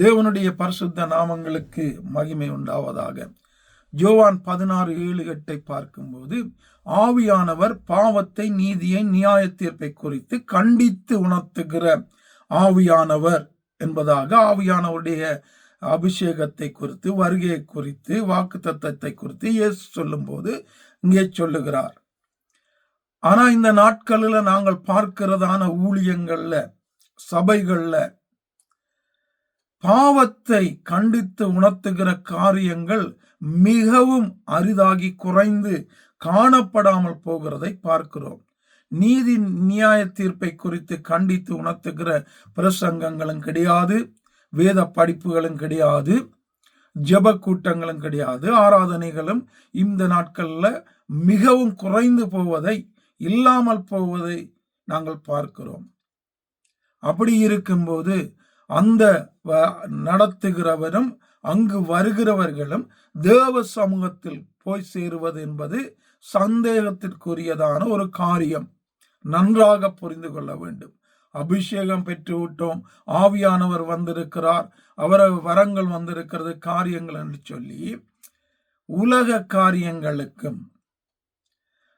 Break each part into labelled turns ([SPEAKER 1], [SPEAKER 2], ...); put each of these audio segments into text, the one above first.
[SPEAKER 1] தேவனுடைய பரிசுத்த நாமங்களுக்கு மகிமை உண்டாவதாக. ஜோவான் பதினாறு ஏழு எட்டை பார்க்கும்போது ஆவியானவர் பாவத்தை நீதியை நியாய தீர்ப்பை குறித்து கண்டித்து உணர்த்துகிற ஆவியானவர் என்பதாக ஆவியானவருடைய அபிஷேகத்தை குறித்து வருகையை குறித்து வாக்கு தத்தத்தை குறித்து இயேசு சொல்லும்போது இங்கே சொல்லுகிறார். ஆனால் இந்த நாட்களில் நாங்கள் பார்க்கிறதான ஊழியங்களில் சபைகளில் பாவத்தை கண்டித்து உணர்த்துகிற காரியங்கள் மிகவும் அரிதாகி குறைந்து காணப்படாமல் போகிறதை பார்க்கிறோம். நீதி நியாய தீர்ப்பை குறித்து கண்டித்து உணர்த்துகிற பிரசங்கங்களும் கிடையாது வேத படிப்புகளும் கிடையாது ஜப கூட்டங்களும் கிடையாது ஆராதனைகளும் இந்த நாட்களில் மிகவும் குறைந்து போவதை இல்லாமல் போவதை நாங்கள் பார்க்கிறோம். அப்படி இருக்கும்போது அந்த நடத்துகிறவரும் அங்கு வருகிறவர்களும் தேவ சமூகத்தில் போய் சேருவது என்பது சந்தேகத்திற்குரியதான ஒரு காரியம். நன்றாக புரிந்து கொள்ள வேண்டும். அபிஷேகம் பெற்று விட்டோம் ஆவியானவர் வந்திருக்கிறார். அவர வரங்கள் வந்திருக்கிறது காரியங்கள் என்று சொல்லி உலக காரியங்களுக்கும்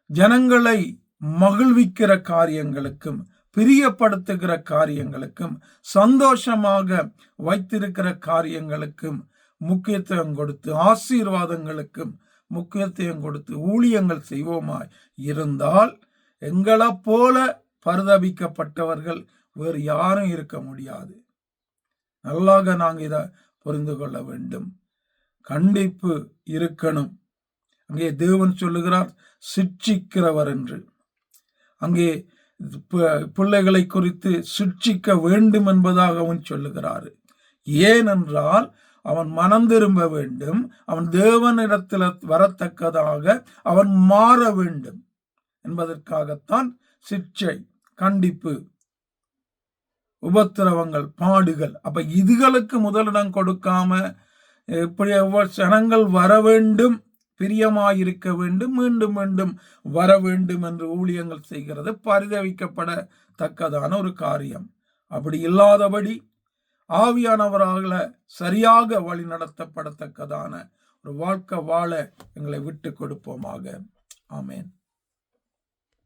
[SPEAKER 1] ஜனங்களை மகிழ்விக்கிற காரியங்களுக்கும் பிரியப்படுத்துகிற காரியங்களுக்கும் சந்தோஷமாக வைத்திருக்கிற காரியங்களுக்கும் முக்கியத்துவம் கொடுத்து ஆசீர்வாதங்களுக்கும் முக்கியத்துவம் கொடுத்து ஊழியங்கள் செய்வோமாய் இருந்தால் எங்களை போல பரிதபிக்கப்பட்டவர்கள் வேறு யாரும் இருக்க முடியாது. நல்லாக நாங்கள் இதை புரிந்து கொள்ள வேண்டும். கண்டிப்பு இருக்கணும். அங்கே தேவன் சொல்லுகிறார் சிட்சிக்கிறவர் என்று. அங்கே பிள்ளைகளை குறித்து சிக்ஷிக்க வேண்டும் என்பதாகவும் சொல்லுகிறார். ஏனென்றால் அவன் மனம் திரும்ப வேண்டும் அவன் தேவனிடத்தில் வரத்தக்கதாக அவன் மாற வேண்டும் என்பதற்காகத்தான் சிக்ஷை கண்டிப்பு உபத்திரவங்கள் பாடுகள். அப்ப இதுகளுக்கு முதலிடம் கொடுக்காம எப்படி ஜனங்கள் வர வேண்டும் பிரியமாயிருக்க வேண்டும் மீண்டும் மீண்டும் வர வேண்டும் என்று ஊழியங்கள் செய்கிறது. பரிதவிக்கப்படத்தக்கதான ஒரு காரியம். அப்படி இல்லாதபடி ஆவியானவராக சரியாக வழி நடத்தப்படத்தக்கதான ஒரு வாழ்க்கை வாழ எங்களை விட்டு கொடுப்போமாக. ஆமேன்.